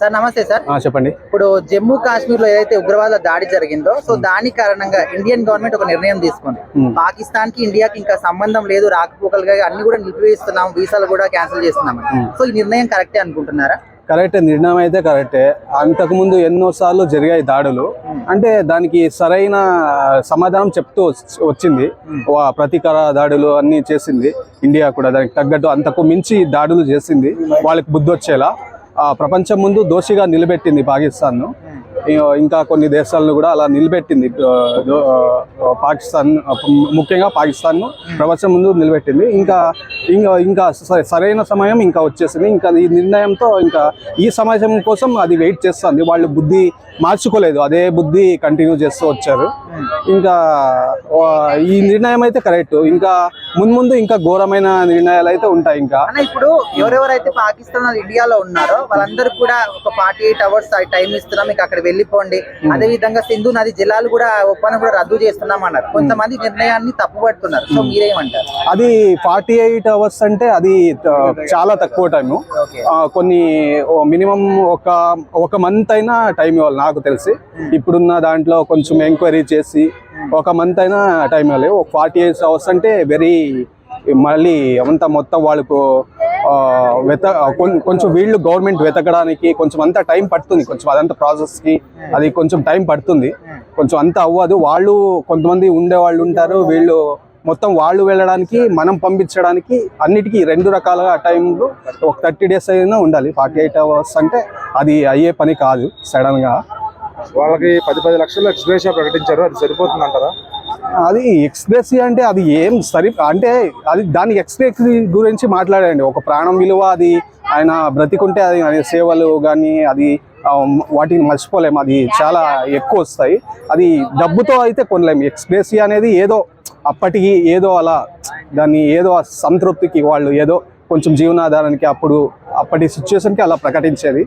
Sir నమస్తే sir. చెప్పండి. ఇప్పుడు జమ్మూ కాశ్మీర్లో ఏదైతే ఉగ్రవాద దాడి జరిగిందో సో దాని కారణంగా ఇండియన్ గవర్నమెంట్ ఒక నిర్ణయం తీసుకుంది. పాకిస్తాన్కి ఇండియాకి ఇంకా సంబంధం లేదు రాకపోకలుగా అన్ని కూడా నిలిపివేస్తున్నాం వీసాలు కూడా క్యాన్సిల్ చేస్తున్నాం సో ఈ నిర్ణయం కరెక్టే అనుకుంటున్నారా? కరెక్టే నిర్ణయం అయితే కరెక్టే. అంతకుముందు ఎన్నోసార్లు జరిగాయి దాడులు. అంటే దానికి సరైన సమాధానం చెప్తూ వచ్- వచ్చింది. ప్రతీకార దాడులు అన్ని చేసింది. ఇండియా కూడా దానికి తగ్గట్టు అంతకు మించి దాడులు చేసింది. వాళ్ళకి బుద్ధి వచ్చేలా. ప్రపంచం ముందు దోషిగా నిలబెట్టింది పాకిస్తాన్ను. ఇంకా కొన్ని దేశాలను కూడా అలా నిలబెట్టింది. పాకిస్తాన్ ముఖ్యంగా పాకిస్తాన్ ప్రపంచం ముందు నిలబెట్టింది. ఇంకా ఇంకా ఇంకా సరైన సమయం ఇంకా వచ్చేసింది. ఇంకా ఈ నిర్ణయంతో ఇంకా ఈ సమాజం కోసం అది వెయిట్ చేస్తుంది. వాళ్ళు బుద్ధి మార్చుకోలేదు. అదే బుద్ధి కంటిన్యూ చేస్తూ వచ్చారు. ఇంకా ఈ నిర్ణయం అయితే కరెక్ట్. ఇంకా మున్ముందు ఇంకా ఘోరమైన నిర్ణయాలు అయితే ఉంటాయి ఇంకా. ఇప్పుడు ఎవరెవరైతే పాకిస్తాన్ ఇండియాలో ఉన్నారో వాళ్ళందరూ కూడా ఒక ఫార్టీ ఎయిట్ అవర్స్ టైం ఇస్తున్నాం. మీకు అక్కడ వెళ్ళిపోండి. అదే విధంగా సింధు నది జలాలు కూడా ఒప్పందం కూడా రద్దు చేస్తున్నాం అన్నారు కొంతమంది నిర్ణయాన్ని తప్పుపడుతున్నారు. సో మీరేమంటారు? అది ఫార్టీ ఎయిట్ అవర్స్ అంటే అది చాలా తక్కువ టైము కొన్ని మినిమం ఒక ఒక మంత్ అయినా టైం ఇవ్వాలి నాకు తెలిసి. ఇప్పుడున్న దాంట్లో కొంచెం ఎంక్వైరీ చేసి ఒక మంత్ అయినా టైం ఇవ్వాలి. ఒక ఫార్టీ ఎయిట్ అవర్స్ అంటే వెరీ మళ్ళీ అంతా మొత్తం వాళ్ళకు వెత కొంచెం వీళ్ళు గవర్నమెంట్ వెతకడానికి కొంచెం అంతా టైం పడుతుంది. కొంచెం అదంతా ప్రాసెస్కి అది కొంచెం టైం పడుతుంది. కొంచెం అంతా అవ్వదు. వాళ్ళు కొంతమంది ఉండే వాళ్ళు ఉంటారు. వీళ్ళు మొత్తం వాళ్ళు వెళ్ళడానికి మనం పంపించడానికి అన్నిటికీ రెండు రకాలుగా టైంలో ఒక థర్టీ డేస్ అయినా ఉండాలి. ఫార్టీ ఎయిట్ అవర్స్ అంటే అది అయ్యే పని కాదు సడన్గా. వాళ్ళకి పది పది లక్షలు ఎక్స్గ్రేషియా ప్రకటించారు. అది సరిపోతుంది అంటారా అది ఎక్స్ప్రెస్ అంటే అది ఏం సరి అంటే అది దాని ఎక్స్ప్రెస్ గురించి మాట్లాడండి. ఒక ప్రాణం విలువ అది ఆయన బ్రతికుంటే అది సేవలు కానీ అది వాటిని మర్చిపోలేము అది చాలా ఎక్కువ వస్తాయి. అది డబ్బుతో అయితే కొనలేము ఎక్స్ప్రెస్ అనేది ఏదో అప్పటికి ఏదో అలా దాన్ని ఏదో సంతృప్తికి వాళ్ళు ఏదో కొంచెం జీవనాధారానికి అప్పుడు అప్పటి సిచ్యువేషన్కి అలా ప్రకటించేది.